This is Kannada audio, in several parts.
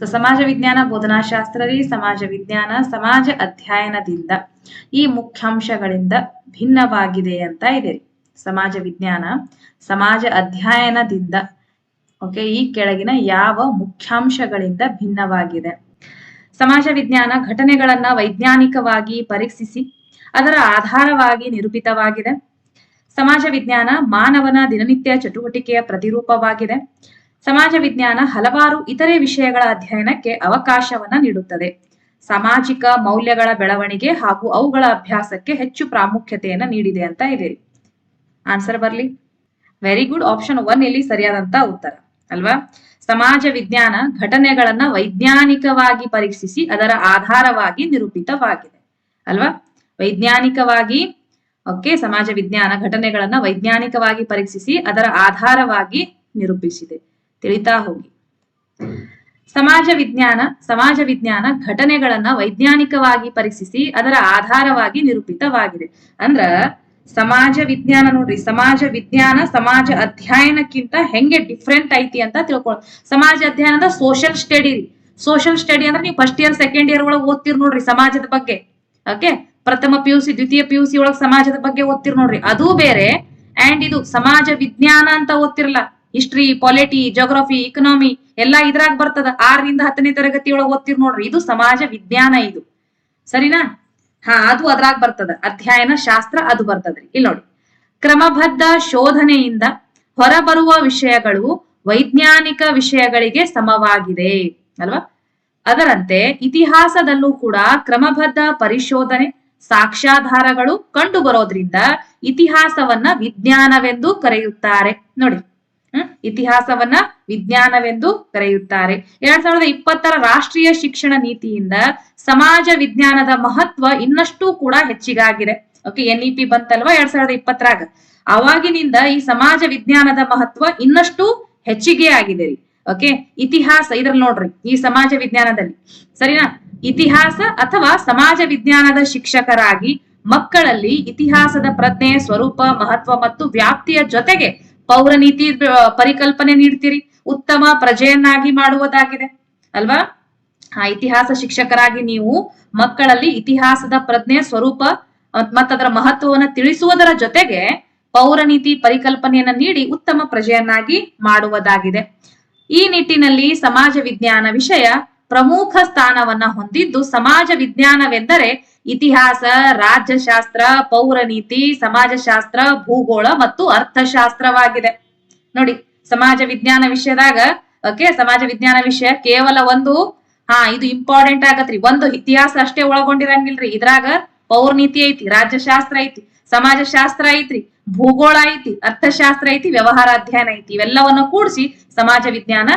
ಸೊ ಸಮಾಜ ವಿಜ್ಞಾನ ಬೋಧನಾಶಾಸ್ತ್ರ ರೀ ಸಮಾಜ ವಿಜ್ಞಾನ, ಸಮಾಜ ಅಧ್ಯಯನದಿಂದ ಈ ಮುಖ್ಯಾಂಶಗಳಿಂದ ಭಿನ್ನವಾಗಿದೆ ಅಂತ ಇದೆ. ಸಮಾಜ ವಿಜ್ಞಾನ, ಸಮಾಜ ಅಧ್ಯಯನದಿಂದ ಓಕೆ ಈ ಕೆಳಗಿನ ಯಾವ ಮುಖ್ಯಾಂಶಗಳಿಂದ ಭಿನ್ನವಾಗಿದೆ. ಸಮಾಜ ವಿಜ್ಞಾನ ಘಟನೆಗಳನ್ನ ವೈಜ್ಞಾನಿಕವಾಗಿ ಪರೀಕ್ಷಿಸಿ, ಅದರ ಆಧಾರವಾಗಿ ನಿರೂಪಿತವಾಗಿದೆ. ಸಮಾಜ ವಿಜ್ಞಾನ ಮಾನವನ ದಿನನಿತ್ಯ ಚಟುವಟಿಕೆಯ ಪ್ರತಿರೂಪವಾಗಿದೆ. ಸಮಾಜ ವಿಜ್ಞಾನ ಹಲವಾರು ಇತರೆ ವಿಷಯಗಳ ಅಧ್ಯಯನಕ್ಕೆ ಅವಕಾಶವನ್ನ ನೀಡುತ್ತದೆ. ಸಾಮಾಜಿಕ ಮೌಲ್ಯಗಳ ಬೆಳವಣಿಗೆ ಹಾಗೂ ಅವುಗಳ ಅಭ್ಯಾಸಕ್ಕೆ ಹೆಚ್ಚು ಪ್ರಾಮುಖ್ಯತೆಯನ್ನ ನೀಡಿದೆ ಅಂತ ಇದೆ. ಆನ್ಸರ್ ಬರ್ಲಿ? ವೆರಿ ಗುಡ್ ಆಪ್ಷನ್ ಒನ್ ಇಲ್ಲಿ ಸರಿಯಾದಂತ ಉತ್ತರ. ಅಲ್ವಾ? ಸಮಾಜ ವಿಜ್ಞಾನ ಘಟನೆಗಳನ್ನ ವೈಜ್ಞಾನಿಕವಾಗಿ ಪರೀಕ್ಷಿಸಿ ಅದರ ಆಧಾರವಾಗಿ ನಿರೂಪಿತವಾಗಿದೆ. ಅಲ್ವಾ? ವೈಜ್ಞಾನಿಕವಾಗಿ, ಓಕೆ ಸಮಾಜ ವಿಜ್ಞಾನ ಘಟನೆಗಳನ್ನ ವೈಜ್ಞಾನಿಕವಾಗಿ ಪರೀಕ್ಷಿಸಿ ಅದರ ಆಧಾರವಾಗಿ ನಿರೂಪಿಸಿದೆ. ತಿಳಿತಾ ಹೋಗಿ. ಸಮಾಜ ವಿಜ್ಞಾನ ಸಮಾಜ ವಿಜ್ಞಾನ ಘಟನೆಗಳನ್ನ ವೈಜ್ಞಾನಿಕವಾಗಿ ಪರೀಕ್ಷಿಸಿ ಅದರ ಆಧಾರವಾಗಿ ನಿರೂಪಿತವಾಗಿದೆ. ಅಂದ್ರ ಸಮಾಜ ವಿಜ್ಞಾನ ನೋಡ್ರಿ, ಸಮಾಜ ವಿಜ್ಞಾನ ಸಮಾಜ ಅಧ್ಯಯನಕ್ಕಿಂತ ಹೆಂಗೆ ಡಿಫ್ರೆಂಟ್ ಐತಿ ಅಂತ ತಿಳ್ಕೊಳ್ಳಿ ಸಮಾಜ ಅಧ್ಯಯನದ ಸೋಷಿಯಲ್ ಸ್ಟಡಿ ರೀ. ಸೋಷಿಯಲ್ ಸ್ಟಡಿ ಅಂದ್ರೆ ನೀವು ಫಸ್ಟ್ ಇಯರ್ ಸೆಕೆಂಡ್ ಇಯರ್ ಒಳಗೆ ಓದ್ತಿರ್ ನೋಡ್ರಿ ಸಮಾಜದ ಬಗ್ಗೆ ಓಕೆ ಪ್ರಥಮ ಪಿ ಯು ಸಿ ದ್ವಿತೀಯ ಪಿ ಯು ಸಿ ಒಳಗೆ ಸಮಾಜದ ಬಗ್ಗೆ ಓದ್ತಿರ್ ನೋಡ್ರಿ. ಅದು ಬೇರೆ ಅಂಡ್ ಇದು ಸಮಾಜ ವಿಜ್ಞಾನ ಅಂತ ಓದ್ತಿರಲ್ಲ. ಹಿಸ್ಟ್ರಿ ಪಾಲಿಟಿ ಜೋಗ್ರಫಿ ಇಕನಾಮಿ ಎಲ್ಲಾ ಇದ್ರಾಗ ಬರ್ತದ. ಆರರಿಂದ ಹತ್ತನೇ ತರಗತಿ ಒಳಗೆ ಓದ್ತಿರ್ ನೋಡ್ರಿ. ಇದು ಸಮಾಜ ವಿಜ್ಞಾನ ಇದು. ಸರಿನಾ? ಹಾ, ಅದು ಅದ್ರಾಗ ಬರ್ತದ. ಅಧ್ಯಯನ ಶಾಸ್ತ್ರ ಅದು ಬರ್ತದ್ರಿ. ಇಲ್ಲಿ ನೋಡಿ. ಕ್ರಮಬದ್ಧ ಶೋಧನೆಯಿಂದ ಹೊರಬರುವ ವಿಷಯಗಳು ವೈಜ್ಞಾನಿಕ ವಿಷಯಗಳಿಗೆ ಸಮವಾಗಿದೆ. ಅಲ್ವಾ? ಅದರಂತೆ ಇತಿಹಾಸದಲ್ಲೂ ಕೂಡ ಕ್ರಮಬದ್ಧ ಪರಿಶೋಧನೆ, ಸಾಕ್ಷ್ಯಾಧಾರಗಳು ಕಂಡು ಬರೋದ್ರಿಂದ ಇತಿಹಾಸವನ್ನ ವಿಜ್ಞಾನವೆಂದು ಕರೆಯುತ್ತಾರೆ. ನೋಡಿ. ಇತಿಹಾಸವನ್ನ ವಿಜ್ಞಾನವೆಂದು ಕರೆಯುತ್ತಾರೆ. ಎರಡ್ ಸಾವಿರದ ಇಪ್ಪತ್ತರ ರಾಷ್ಟ್ರೀಯ ಶಿಕ್ಷಣ ನೀತಿಯಿಂದ ಸಮಾಜ ವಿಜ್ಞಾನದ ಮಹತ್ವ ಇನ್ನಷ್ಟು ಕೂಡ ಹೆಚ್ಚಿಗಾಗಿದೆ. ಓಕೆ ಎನ್ ಇ ಬಂತಲ್ವಾ ಎರಡ್ ಸಾವಿರದ ಇಪ್ಪತ್ತರಾಗ ಅವಾಗಿನಿಂದ ಈ ಸಮಾಜ ವಿಜ್ಞಾನದ ಮಹತ್ವ ಇನ್ನಷ್ಟು ಹೆಚ್ಚಿಗೆ ಆಗಿದೆ ರೀ. ಓಕೆ ಇತಿಹಾಸ, ಇದ್ರಲ್ಲಿ ನೋಡ್ರಿ, ಈ ಸಮಾಜ ವಿಜ್ಞಾನದಲ್ಲಿ. ಸರಿನಾ? ಇತಿಹಾಸ ಅಥವಾ ಸಮಾಜ ವಿಜ್ಞಾನದ ಶಿಕ್ಷಕರಾಗಿ ಮಕ್ಕಳಲ್ಲಿ ಇತಿಹಾಸದ ಪ್ರಜ್ಞೆ ಸ್ವರೂಪ, ಮಹತ್ವ ಮತ್ತು ವ್ಯಾಪ್ತಿಯ ಜೊತೆಗೆ ಪೌರನೀತಿ ಪರಿಕಲ್ಪನೆ ನೀಡ್ತೀರಿ. ಉತ್ತಮ ಪ್ರಜೆಯನ್ನಾಗಿ ಮಾಡುವುದಾಗಿದೆ. ಅಲ್ವಾ? ಆ ಇತಿಹಾಸ ಶಿಕ್ಷಕರಾಗಿ ನೀವು ಮಕ್ಕಳಲ್ಲಿ ಇತಿಹಾಸದ ಪ್ರಜ್ಞೆ, ಸ್ವರೂಪ ಮತ್- ಮತ್ತದರ ಮಹತ್ವವನ್ನು ತಿಳಿಸುವುದರ ಜೊತೆಗೆ ಪೌರನೀತಿ ಪರಿಕಲ್ಪನೆಯನ್ನ ನೀಡಿ ಉತ್ತಮ ಪ್ರಜೆಯನ್ನಾಗಿ ಮಾಡುವುದಾಗಿದೆ. ಈ ನಿಟ್ಟಿನಲ್ಲಿ ಸಮಾಜ ವಿಜ್ಞಾನ ವಿಷಯ ಪ್ರಮುಖ ಸ್ಥಾನವನ್ನ ಹೊಂದಿದ್ದು ಸಮಾಜ ವಿಜ್ಞಾನವೆಂದರೆ ಇತಿಹಾಸ, ರಾಜ್ಯಶಾಸ್ತ್ರ, ಪೌರನೀತಿ, ಸಮಾಜಶಾಸ್ತ್ರ, ಭೂಗೋಳ ಮತ್ತು ಅರ್ಥಶಾಸ್ತ್ರವಾಗಿದೆ. ನೋಡಿ, ಸಮಾಜ ವಿಜ್ಞಾನ ವಿಷಯದಾಗ, ಓಕೆ, ಸಮಾಜ ವಿಜ್ಞಾನ ವಿಷಯ ಕೇವಲ ಒಂದು, ಹಾ, ಇದು ಇಂಪಾರ್ಟೆಂಟ್ ಆಗತ್ರಿ. ಒಂದು ಇತಿಹಾಸ ಅಷ್ಟೇ ಒಳಗೊಂಡಿರಂಗಿಲ್ರಿ. ಇದ್ರಾಗ ಪೌರ್ನೀತಿ ಐತಿ, ರಾಜ್ಯಶಾಸ್ತ್ರ ಐತಿ, ಸಮಾಜಶಾಸ್ತ್ರ ಐತ್ರಿ, ಭೂಗೋಳ ಐತಿ, ಅರ್ಥಶಾಸ್ತ್ರ ಐತಿ ವ್ಯವಹಾರ ಅಧ್ಯಯನ ಐತಿ. ಇವೆಲ್ಲವನ್ನ ಕೂಡಿಸಿ ಸಮಾಜ ವಿಜ್ಞಾನ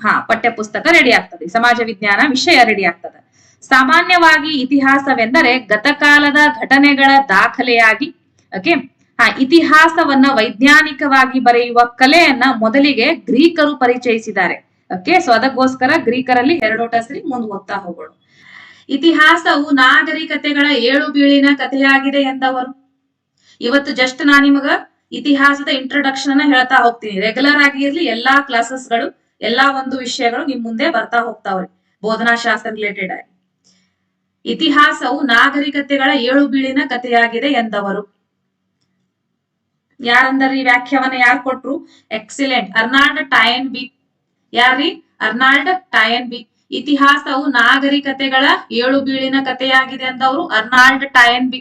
ಹಾ ಪಠ್ಯ ಪುಸ್ತಕ ರೆಡಿ ಆಗ್ತದೆ. ಸಮಾಜ ವಿಜ್ಞಾನ ವಿಷಯ ರೆಡಿ ಆಗ್ತದೆ. ಸಾಮಾನ್ಯವಾಗಿ ಇತಿಹಾಸವೆಂದರೆ ಗತಕಾಲದ ಘಟನೆಗಳ ದಾಖಲೆಯಾಗಿ ಓಕೆ ಹಾ, ಇತಿಹಾಸವನ್ನ ವೈಜ್ಞಾನಿಕವಾಗಿ ಬರೆಯುವ ಕಲೆಯನ್ನ ಮೊದಲಿಗೆ ಗ್ರೀಕರು ಪರಿಚಯಿಸಿದ್ದಾರೆ. ಓಕೆ ಸೊ ಅದಕ್ಕೋಸ್ಕರ ಗ್ರೀಕರಲ್ಲಿ ಹೆರಡೋಟಸ್ರಿ ಮುಂದೆ ಓದ್ತಾ ಹೋಗೋಣ. ಇತಿಹಾಸವು ನಾಗರಿಕತೆಗಳ ಏಳು ಬೀಳಿನ ಕಥೆಯಾಗಿದೆ ಎಂದವರು. ಇವತ್ತು ಜಸ್ಟ್ ನಾ ನಿಮಗ ಇತಿಹಾಸದ ಇಂಟ್ರೊಡಕ್ಷನ್ ಅನ್ನ ಹೇಳ್ತಾ ಹೋಗ್ತೀನಿ. ರೆಗ್ಯುಲರ್ ಆಗಿ ಇರ್ಲಿ, ಎಲ್ಲಾ ಕ್ಲಾಸಸ್ಗಳು ಎಲ್ಲಾ ಒಂದು ವಿಷಯಗಳು ನಿಮ್ ಮುಂದೆ ಬರ್ತಾ ಹೋಗ್ತಾವ್ರಿ, ಬೋಧನಾಶಾಸ್ತ್ರ ರಿಲೇಟೆಡ್ ಆಗಿ. ಇತಿಹಾಸವು ನಾಗರಿಕತೆಗಳ ಏಳು ಬೀಳಿನ ಕಥೆಯಾಗಿದೆ ಎಂದವರು. ಯಾರಂದರಿ ವ್ಯಾಖ್ಯಾನ ಯಾರು ಕೊಟ್ರು? Excellent Arnold Toynbee. ಯಾರ್ರಿ? Arnold Toynbee. ಇತಿಹಾಸವು ನಾಗರಿಕತೆಗಳ ಏಳು ಬೀಳಿನ ಕಥೆಯಾಗಿದೆ ಅಂದವರು ಅರ್ನಾಲ್ಡ್ ಟಯನ್ ಬಿ.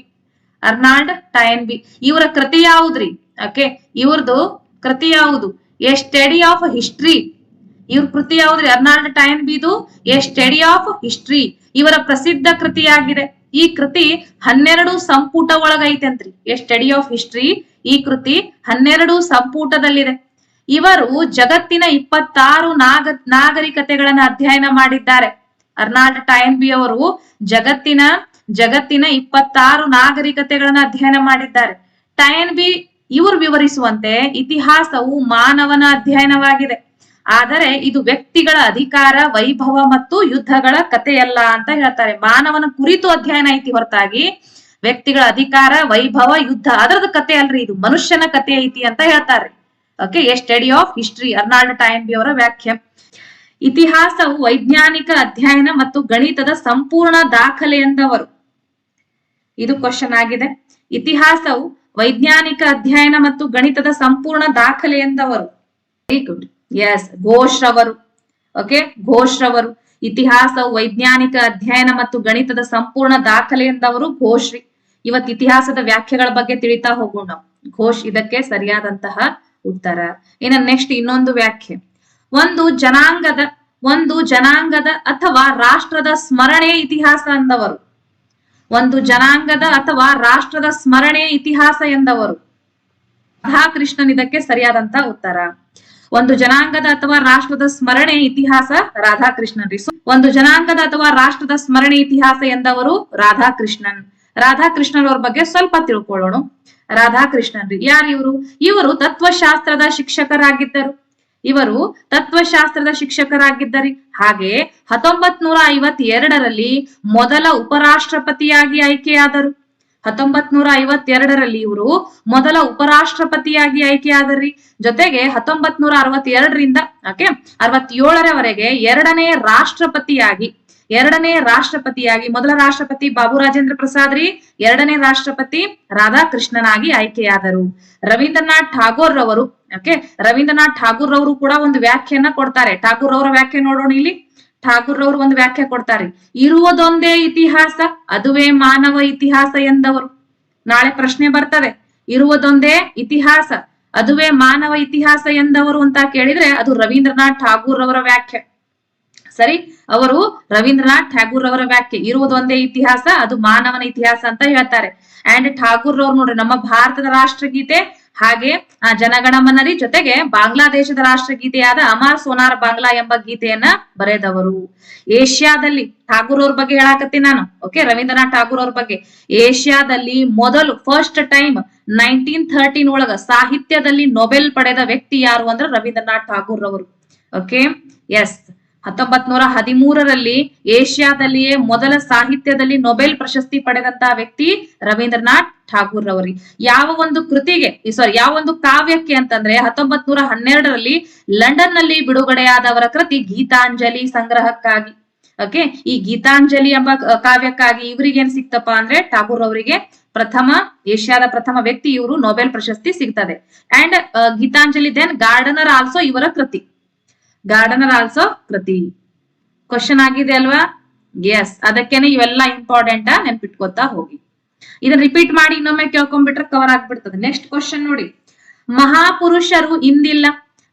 Arnold Toynbee. ಇವರ ಕೃತಿ ಯಾವುದ್ರಿ? ಓಕೆ ಇವ್ರದ್ದು ಕೃತಿ ಯಾವುದು? A study of history. ಇವ್ರ ಕೃತಿ ಯಾವ್ದ್ರಿ? ಅರ್ನಾಲ್ಡ್ ಟೈನ್ ಬಿದು ಎ ಸ್ಟಡಿ ಆಫ್ ಹಿಸ್ಟ್ರಿ. ಇವರ ಪ್ರಸಿದ್ಧ ಕೃತಿಯಾಗಿದೆ ಈ ಕೃತಿ ಹನ್ನೆರಡು ಸಂಪುಟ ಒಳಗೈತೆಂತ್ರಿ. A study of history. ಈ ಕೃತಿ ಹನ್ನೆರಡು ಸಂಪುಟದಲ್ಲಿದೆ. ಇವರು ಜಗತ್ತಿನ ಇಪ್ಪತ್ತಾರು ನಾಗ, ನಾಗರಿಕತೆಗಳನ್ನ ಅಧ್ಯಯನ ಮಾಡಿದ್ದಾರೆ. ಅರ್ನಾಲ್ಡ್ ಟೈನ್ ಬಿ ಅವರು ಜಗತ್ತಿನ ಜಗತ್ತಿನ ಇಪ್ಪತ್ತಾರು ನಾಗರಿಕತೆಗಳನ್ನ ಅಧ್ಯಯನ ಮಾಡಿದ್ದಾರೆ. ಟೈನ್ ಬಿ ಇವರು ವಿವರಿಸುವಂತೆ ಇತಿಹಾಸವು ಮಾನವನ ಅಧ್ಯಯನವಾಗಿದೆ. ಆದರೆ ಇದು ವ್ಯಕ್ತಿಗಳ ಅಧಿಕಾರ, ವೈಭವ ಮತ್ತು ಯುದ್ಧಗಳ ಕಥೆಯಲ್ಲ ಅಂತ ಹೇಳ್ತಾರೆ. ಮಾನವನ ಕುರಿತು ಅಧ್ಯಯನ ಐತಿ ಹೊರತಾಗಿ. ವ್ಯಕ್ತಿಗಳ ಅಧಿಕಾರ, ವೈಭವ, ಯುದ್ಧ ಅದರದ ಕತೆ ಅಲ್ರಿ ಇದು. ಮನುಷ್ಯನ ಕತೆ ಐತಿ ಅಂತ ಹೇಳ್ತಾರೆ. Okay a study of history Arnold Toynbee ಅವರ ವ್ಯಾಖ್ಯೆ. ಇತಿಹಾಸವು ವೈಜ್ಞಾನಿಕ ಅಧ್ಯಯನ ಮತ್ತು ಗಣಿತದ ಸಂಪೂರ್ಣ ದಾಖಲೆ ಎಂದವರು. ಇದು ಕ್ವಶನ್ ಆಗಿದೆ. ಇತಿಹಾಸವು ವೈಜ್ಞಾನಿಕ ಅಧ್ಯಯನ ಮತ್ತು ಗಣಿತದ ಸಂಪೂರ್ಣ ದಾಖಲೆ ಎಂದವರು. ವೆರಿ ಗುಡ್ ಎಸ್ ಘೋಷ್ರವರು ಓಕೆ ಘೋಷ್ರವರು ಇತಿಹಾಸ ವೈಜ್ಞಾನಿಕ ಅಧ್ಯಯನ ಮತ್ತು ಗಣಿತದ ಸಂಪೂರ್ಣ ದಾಖಲೆ ಎಂದವರು ಘೋಷ್ರಿ ಇವತ್ತು ಇತಿಹಾಸದ ವ್ಯಾಖ್ಯೆಗಳ ಬಗ್ಗೆ ತಿಳಿತಾ ಹೋಗೋಣ ಘೋಷ್ ಇದಕ್ಕೆ ಸರಿಯಾದಂತಹ ಉತ್ತರ ಇನ್ನ ನೆಕ್ಸ್ಟ್ ಇನ್ನೊಂದು ವ್ಯಾಖ್ಯೆ ಒಂದು ಜನಾಂಗದ ಒಂದು ಜನಾಂಗದ ಅಥವಾ ರಾಷ್ಟ್ರದ ಸ್ಮರಣೆ ಇತಿಹಾಸ ಎಂದವರು ಒಂದು ಜನಾಂಗದ ಅಥವಾ ರಾಷ್ಟ್ರದ ಸ್ಮರಣೆ ಇತಿಹಾಸ ಎಂದವರು ರಾಧಾಕೃಷ್ಣನ್ ಇದಕ್ಕೆ ಸರಿಯಾದಂತ ಉತ್ತರ ಒಂದು ಜನಾಂಗದ ಅಥವಾ ರಾಷ್ಟ್ರದ ಸ್ಮರಣೆ ಇತಿಹಾಸ ರಾಧಾಕೃಷ್ಣನ್ ಒಂದು ಜನಾಂಗದ ಅಥವಾ ರಾಷ್ಟ್ರದ ಸ್ಮರಣೆ ಇತಿಹಾಸ ಎಂದವರು ರಾಧಾಕೃಷ್ಣನ್. ರಾಧಾಕೃಷ್ಣನ್ ಅವ್ರ ಬಗ್ಗೆ ಸ್ವಲ್ಪ ತಿಳ್ಕೊಳ್ಳೋಣ. ರಾಧಾಕೃಷ್ಣನ್ ರೀ. ಯಾರು ಇವರು? ಇವರು ತತ್ವಶಾಸ್ತ್ರದ ಶಿಕ್ಷಕರಾಗಿದ್ದರು. ಇವರು ತತ್ವಶಾಸ್ತ್ರದ ಶಿಕ್ಷಕರಾಗಿದ್ದರಿ. ಹಾಗೆ ಹತ್ತೊಂಬತ್ ನೂರ ಐವತ್ತೆರಡರಲ್ಲಿ ಮೊದಲ ಉಪರಾಷ್ಟ್ರಪತಿಯಾಗಿ ಆಯ್ಕೆಯಾದರು. ಹತ್ತೊಂಬತ್ ನೂರ ಐವತ್ತೆರಡರಲ್ಲಿ ಇವರು ಮೊದಲ ಉಪರಾಷ್ಟ್ರಪತಿಯಾಗಿ ಆಯ್ಕೆಯಾದರಿ. ಜೊತೆಗೆ ಹತ್ತೊಂಬತ್ ನೂರ ಅರವತ್ತೆರಡರಿಂದ ಓಕೆ, ಅರವತ್ತೇಳರವರೆಗೆ ಎರಡನೇ ರಾಷ್ಟ್ರಪತಿಯಾಗಿ ಎರಡನೇ ರಾಷ್ಟ್ರಪತಿಯಾಗಿ, ಮೊದಲ ರಾಷ್ಟ್ರಪತಿ ಬಾಬು ರಾಜೇಂದ್ರ ಪ್ರಸಾದ್ ರೀ, ಎರಡನೇ ರಾಷ್ಟ್ರಪತಿ ರಾಧಾಕೃಷ್ಣನಾಗಿ ಆಯ್ಕೆಯಾದರು. ರವೀಂದ್ರನಾಥ್ ಠಾಗೋರ್ ರವರು ಓಕೆ, ರವೀಂದ್ರನಾಥ್ ಠಾಗೂರ್ ರವರು ಕೂಡ ಒಂದು ವ್ಯಾಖ್ಯೆಯನ್ನ ಕೊಡ್ತಾರೆ. ಠಾಗೂರ್ ಅವರ ವ್ಯಾಖ್ಯೆ ನೋಡೋಣ ಇಲ್ಲಿ. ಠಾಗೂರ್ ರವರು ಒಂದು ವ್ಯಾಖ್ಯೆ ಕೊಡ್ತಾರೆ ಇರುವುದೊಂದೇ ಇತಿಹಾಸ, ಅದುವೇ ಮಾನವ ಇತಿಹಾಸ ಎಂದವರು. ನಾಳೆ ಪ್ರಶ್ನೆ ಬರ್ತದೆ. ಇರುವುದೊಂದೇ ಇತಿಹಾಸ, ಅದುವೇ ಮಾನವ ಇತಿಹಾಸ ಎಂದವರು ಅಂತ ಕೇಳಿದ್ರೆ ಅದು ರವೀಂದ್ರನಾಥ್ ಠಾಗೂರ್ ಅವರ ವ್ಯಾಖ್ಯೆ. ಸರಿ, ಅವರು ರವೀಂದ್ರನಾಥ್ ಠಾಗೂರ್ ಅವರ ವ್ಯಾಖ್ಯೆ. ಇರುವುದೊಂದೇ ಇತಿಹಾಸ, ಅದು ಮಾನವನ ಇತಿಹಾಸ ಅಂತ ಹೇಳ್ತಾರೆ. ಅಂಡ್ ಠಾಗೂರ್ ಅವ್ರು ನೋಡ್ರಿ, ನಮ್ಮ ಭಾರತದ ರಾಷ್ಟ್ರಗೀತೆ ಹಾಗೆ, ಆ, ಜನಗಣಮನರಿ ಜೊತೆಗೆ ಬಾಂಗ್ಲಾದೇಶದ ರಾಷ್ಟ್ರಗೀತೆಯಾದ ಅಮರ್ ಸೋನಾರ್ ಬಾಂಗ್ಲಾ ಎಂಬ ಗೀತೆಯನ್ನ ಬರೆದವರು. ಏಷ್ಯಾದಲ್ಲಿ ಠಾಗೂರ್ ಅವ್ರ ಬಗ್ಗೆ ಹೇಳಾಕತ್ತೀನಿ ನಾನು. ಓಕೆ ರವೀಂದ್ರನಾಥ್ ಠಾಗೂರ್ ಅವ್ರ ಬಗ್ಗೆ. ಏಷ್ಯಾದಲ್ಲಿ ಮೊದಲು ಫಸ್ಟ್ ಟೈಮ್ ನೈನ್ಟೀನ್ ಥರ್ಟೀನ್ ಒಳಗ ಸಾಹಿತ್ಯದಲ್ಲಿ ನೊಬೆಲ್ ಪಡೆದ ವ್ಯಕ್ತಿ ಯಾರು ಅಂದ್ರೆ ರವೀಂದ್ರನಾಥ್ ಠಾಗೂರ್ ಅವರು ಓಕೆ ಎಸ್ ಹತ್ತೊಂಬತ್ ನೂರ ಹದಿಮೂರರಲ್ಲಿ ಏಷ್ಯಾದಲ್ಲಿಯೇ ಮೊದಲ ಸಾಹಿತ್ಯದಲ್ಲಿ ನೊಬೆಲ್ ಪ್ರಶಸ್ತಿ ಪಡೆದಂತ ವ್ಯಕ್ತಿ ರವೀಂದ್ರನಾಥ್ ಠಾಗೂರ್ ರವರಿ. ಯಾವ ಒಂದು ಕೃತಿಗೆ ಸಾರಿ ಯಾವ ಒಂದು ಕಾವ್ಯಕ್ಕೆ ಅಂತಂದ್ರೆ ಹತ್ತೊಂಬತ್ ನೂರ ಹನ್ನೆರಡರಲ್ಲಿ ಲಂಡನ್ನಲ್ಲಿ ಬಿಡುಗಡೆಯಾದವರ ಕೃತಿ ಗೀತಾಂಜಲಿ ಸಂಗ್ರಹಕ್ಕಾಗಿ. ಓಕೆ, ಈ ಗೀತಾಂಜಲಿ ಎಂಬ ಕಾವ್ಯಕ್ಕಾಗಿ ಇವರಿಗೆ ಏನ್ ಸಿಕ್ತಪ್ಪ ಅಂದ್ರೆ ಠಾಗೂರ್ ಅವರಿಗೆ ಪ್ರಥಮ, ಏಷ್ಯಾದ ಪ್ರಥಮ ವ್ಯಕ್ತಿ ಇವರು ನೊಬೆಲ್ ಪ್ರಶಸ್ತಿ ಸಿಗ್ತದೆ. And Gitanjali then Gardner also ಇವರ ಕೃತಿ. ಗಾರ್ಡನರ್ ಆಲ್ಸೋ ಕೃತಿ ಕ್ವಶನ್ ಆಗಿದೆ ಅಲ್ವಾ? ಎಸ್ ಅದಕ್ಕೇನೆ ಇವೆಲ್ಲ ಇಂಪಾರ್ಟೆಂಟ್ ನೆನ್ಪಿಟ್ಕೋತಾ ಹೋಗಿ. ಇದನ್ನ ರಿಪೀಟ್ ಮಾಡಿ ಇನ್ನೊಮ್ಮೆ ಕೇಳ್ಕೊಂಡ್ಬಿಟ್ರೆ ಕವರ್ ಆಗ್ಬಿಡ್ತದೆ. ನೆಕ್ಸ್ಟ್ ಕ್ವಶನ್ ನೋಡಿ. ಮಹಾಪುರುಷರು ಇಂದಿಲ್ಲ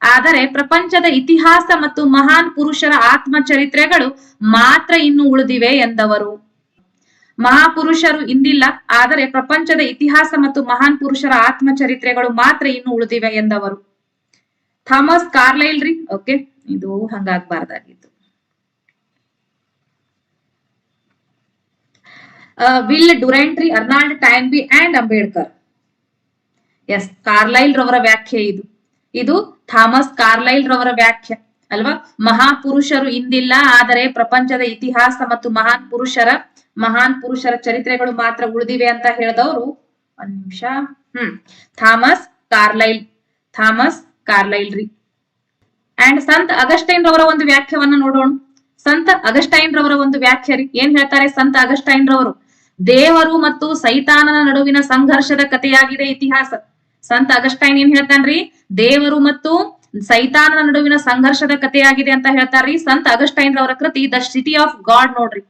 ಆದರೆ ಪ್ರಪಂಚದ ಇತಿಹಾಸ ಮತ್ತು ಮಹಾನ್ ಪುರುಷರ ಆತ್ಮಚರಿತ್ರೆಗಳು ಮಾತ್ರ ಇನ್ನು ಉಳಿದಿವೆ ಎಂದವರು. ಮಹಾಪುರುಷರು ಇಂದಿಲ್ಲ ಆದರೆ ಪ್ರಪಂಚದ ಇತಿಹಾಸ ಮತ್ತು ಮಹಾನ್ ಪುರುಷರ ಆತ್ಮಚರಿತ್ರೆಗಳು ಮಾತ್ರ ಇನ್ನು ಉಳಿದಿವೆ ಎಂದವರು. ಥಾಮಸ್ ಕಾರ್ಲೈಲ್ ರೀ ಓಕೆ ಇದು ಹಂಗಾಗ್ಬಾರ್ದಾಗಿತ್ತು. Will ಡುರೆಂಟ್ರಿ, Arnold Toynbee and Ambedkar. Yes, Carlyle ರವರ ವ್ಯಾಖ್ಯೆ ಇದು. ಇದು ಥಾಮಸ್ ಕಾರ್ಲೈಲ್ ರವರ ವ್ಯಾಖ್ಯೆ, ಅಲ್ವಾ? ಮಹಾಪುರುಷರು ಇಂದಿಲ್ಲ, ಆದರೆ ಪ್ರಪಂಚದ ಇತಿಹಾಸ ಮತ್ತು ಮಹಾನ್ ಪುರುಷರ ಮಹಾನ್ ಪುರುಷರ ಚರಿತ್ರೆಗಳು ಮಾತ್ರ ಉಳಿದಿವೆ ಅಂತ ಹೇಳಿದವರು ಒಂದ್ ನಿಮಿಷ. ಹ್ಮ್, ಥಾಮಸ್ ಕಾರ್ಲೈಲ್ ಥಾಮಸ್ ಕಾರ್ಲೈಲ್ ರೀ ಅಂಡ್ ಸಂತ ಅಗಸ್ಟೈನ್ ರವರ ಒಂದು ವ್ಯಾಖ್ಯವನ್ನ ನೋಡೋಣ. ಸಂತ ಅಗಸ್ಟೈನ್ ರವರ ಒಂದು ವ್ಯಾಖ್ಯ ರೀ. ಏನ್ ಹೇಳ್ತಾರೆ ಸಂತ ಅಗಸ್ಟೈನ್ ರವರು ದೇವರು ಮತ್ತು ಸೈತಾನನ ನಡುವಿನ ಸಂಘರ್ಷದ ಕಥೆಯಾಗಿದೆ ಇತಿಹಾಸ. ಸಂತ ಅಗಸ್ಟೈನ್ ಏನ್ ಹೇಳ್ತಾನ್ರಿ ದೇವರು ಮತ್ತು ಸೈತಾನನ ನಡುವಿನ ಸಂಘರ್ಷದ ಕಥೆಯಾಗಿದೆ ಅಂತ ಹೇಳ್ತಾರ್ರಿ ಸಂತ ಅಗಸ್ಟೈನ್ ರವರ ಕೃತಿ ದ ಸಿಟಿ ಆಫ್ ಗಾಡ್ ನೋಡ್ರಿ.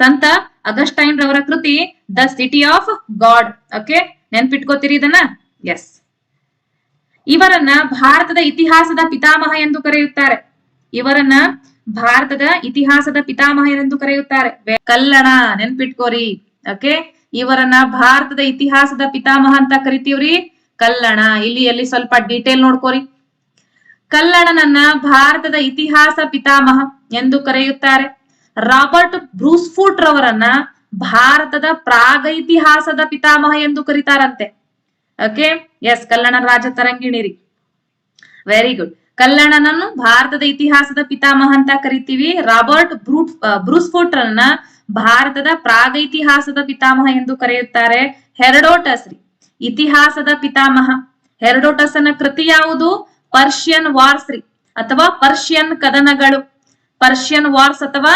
ಸಂತ ಅಗಸ್ಟೈನ್ ರವರ ಕೃತಿ the city of God. Okay ನೆನ್ಪಿಟ್ಕೋತೀರಿ ಇದನ್ನ? ಎಸ್ ಇವರನ್ನ ಭಾರತದ ಇತಿಹಾಸದ ಪಿತಾಮಹ ಎಂದು ಕರೆಯುತ್ತಾರೆ. ಇವರನ್ನ ಭಾರತದ ಇತಿಹಾಸದ ಪಿತಾಮಹ ಎಂದು ಕರೆಯುತ್ತಾರೆ. ಕಲ್ಲಣ, ನೆನ್ಪಿಟ್ಕೋರಿ. ಓಕೆ? ಇವರನ್ನ ಭಾರತದ ಇತಿಹಾಸದ ಪಿತಾಮಹ ಅಂತ ಕರಿತೀವ್ರಿ? ಕಲ್ಲಣ. ಇಲ್ಲಿ ಎಲ್ಲಿ ಸ್ವಲ್ಪ ಡೀಟೇಲ್ ನೋಡ್ಕೋರಿ. ಕಲ್ಲಣನನ್ನ ಭಾರತದ ಇತಿಹಾಸ ಪಿತಾಮಹ ಎಂದು ಕರೆಯುತ್ತಾರೆ. ರಾಬರ್ಟ್ ಬ್ರೂಸ್ಫೂಟ್ ರವರನ್ನ ಭಾರತದ ಪ್ರಾಗ ಇತಿಹಾಸದ ಪಿತಾಮಹ ಎಂದು ಕರೀತಾರಂತೆ. ಓಕೆ? ಎಸ್ ಕಲ್ಲಣ ರಾಜ ತರಂಗಿಣಿರಿ ವೆರಿ ಗುಡ್ ಕಲ್ಲಣನನ್ನು ಭಾರತದ ಇತಿಹಾಸದ ಪಿತಾಮಹ ಅಂತ ಕರಿತೀವಿ ರಾಬರ್ಟ್ ಬ್ರೂಟ್ ಬ್ರೂಸ್ಫೋರ್ಟ್ ರನ್ನ ಭಾರತದ ಪ್ರಾಗೈತಿಹಾಸದ ಪಿತಾಮಹ ಎಂದು ಕರೆಯುತ್ತಾರೆ ಹೆರಡೋಟಸ್ ರೀ ಇತಿಹಾಸದ ಪಿತಾಮಹ ಹೆರಡೋಟಸ್ನ ಕೃತಿ ಯಾವುದು ಪರ್ಷಿಯನ್ ವಾರ್ಸ್ ರೀ ಅಥವಾ ಪರ್ಷಿಯನ್ ಕದನಗಳು ಪರ್ಷಿಯನ್ ವಾರ್ಸ್ ಅಥವಾ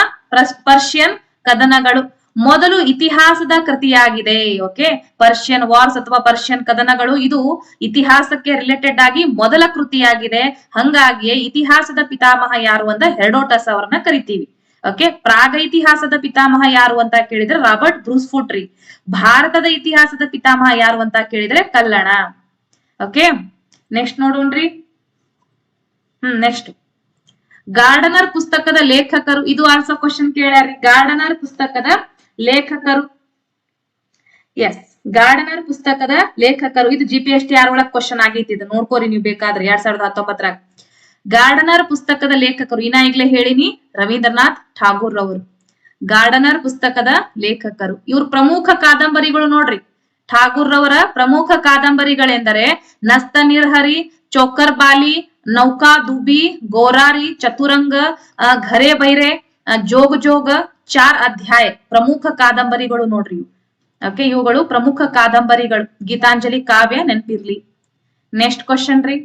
ಪರ್ಷಿಯನ್ ಕದನಗಳು ಮೊದಲು ಇತಿಹಾಸದ ಕೃತಿಯಾಗಿದೆ ಓಕೆ ಪರ್ಷಿಯನ್ ವಾರ್ಸ್ ಅಥವಾ ಪರ್ಷಿಯನ್ ಕದನಗಳು ಇದು ಇತಿಹಾಸಕ್ಕೆ ರಿಲೇಟೆಡ್ ಆಗಿ ಮೊದಲ ಕೃತಿಯಾಗಿದೆ. ಹಂಗಾಗಿಯೇ ಇತಿಹಾಸದ ಪಿತಾಮಹ ಯಾರು ಅಂತ ಹೆರಡೋಟಸ್ ಅವರನ್ನ ಕರಿತೀವಿ ಓಕೆ ಪ್ರಾಗ ಇತಿಹಾಸದ ಪಿತಾಮಹ ಯಾರು ಅಂತ ಕೇಳಿದ್ರೆ ರಾಬರ್ಟ್ ಬ್ರೂಸ್ ರೀ ಭಾರತದ ಇತಿಹಾಸದ ಪಿತಾಮಹ ಯಾರು ಅಂತ ಕೇಳಿದ್ರೆ ಕಲ್ಲಣ ಓಕೆ ನೆಕ್ಸ್ಟ್ ನೋಡೋಣ್ರಿ. ಹ್ಮ್ ನೆಕ್ಸ್ಟ್ ಗಾರ್ಡನರ್ ಪುಸ್ತಕದ ಲೇಖಕರು, ಇದು ಆಲ್ಸೋ ಕ್ವಶನ್ ಕೇಳ್ಯಾರಿ ಗಾರ್ಡನರ್ ಪುಸ್ತಕದ ಲೇಖಕರು? ಎಸ್ ಗಾರ್ಡನರ್ ಪುಸ್ತಕದ ಲೇಖಕರು. ಇದು G P S T R ಒಳಗ್ ಕ್ವಶನ್ ಆಗೈತಿ ಇದು ನೋಡ್ಕೋರಿ ನೀವು ಬೇಕಾದ್ರೆ ಎರಡ್ ಸಾವಿರದ ಹತ್ತೊಂಬತ್ತರಾಗ. ಗಾರ್ಡನರ್ ಪುಸ್ತಕದ ಲೇಖಕರು. ಇನ್ನ ಈಗ್ಲೇ ಹೇಳಿನಿ, ರವೀಂದ್ರನಾಥ್ ಠಾಗೂರ್ ಅವರು ಗಾರ್ಡನರ್ ಪುಸ್ತಕದ ಲೇಖಕರು. ಇವ್ರ ಪ್ರಮುಖ ಕಾದಂಬರಿಗಳು ನೋಡ್ರಿ. ಠಾಗೂರ್ ರವರ ಪ್ರಮುಖ ಕಾದಂಬರಿಗಳೆಂದರೆ ನಸ್ತ ನಿರ್ಹರಿ, ಚೋಕರ್ ಬಾಲಿ, ನೌಕಾ ದುಬಿ, ಗೋರಾರಿ, ಚತುರಂಗ ಘರೆ ಬೈರೆ ಜೋಗ ಜೋಗ ಚಾರ್ ಅಧ್ಯಾಯ ಪ್ರಮುಖ ಕಾದಂಬರಿಗಳು ನೋಡ್ರಿ ಓಕೆ, ಇವುಗಳು ಪ್ರಮುಖ ಕಾದಂಬರಿಗಳು. ಗೀತಾಂಜಲಿ ಕಾವ್ಯ ನೆನಪಿರ್ಲಿ. ನೆಕ್ಸ್ಟ್ ಕ್ವಶನ್ ರೀ.